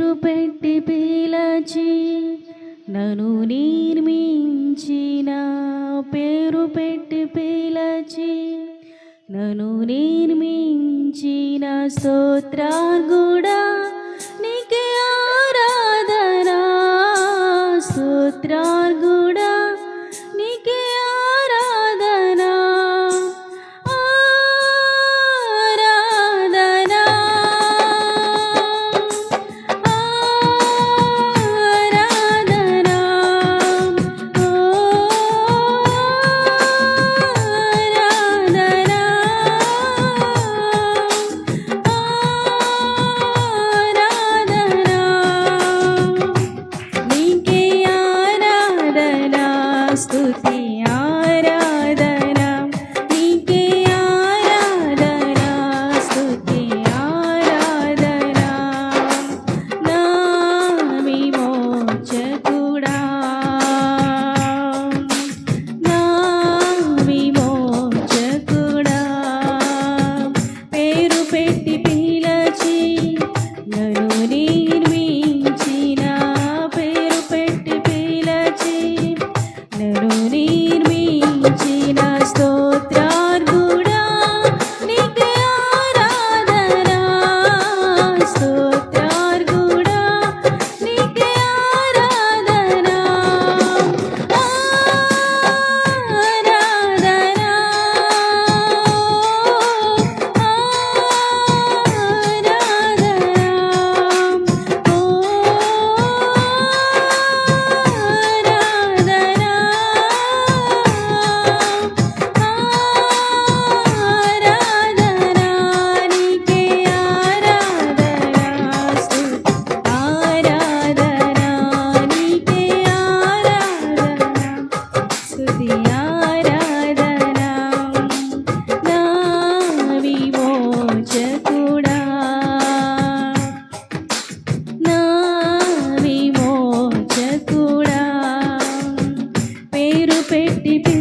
కృపెట్టి పీలచి నను నిర్మించిన పేరు పెట్టి పీలచి నను నిర్మించిన స్తోత్రార్గుడా. పేరు పెట్టి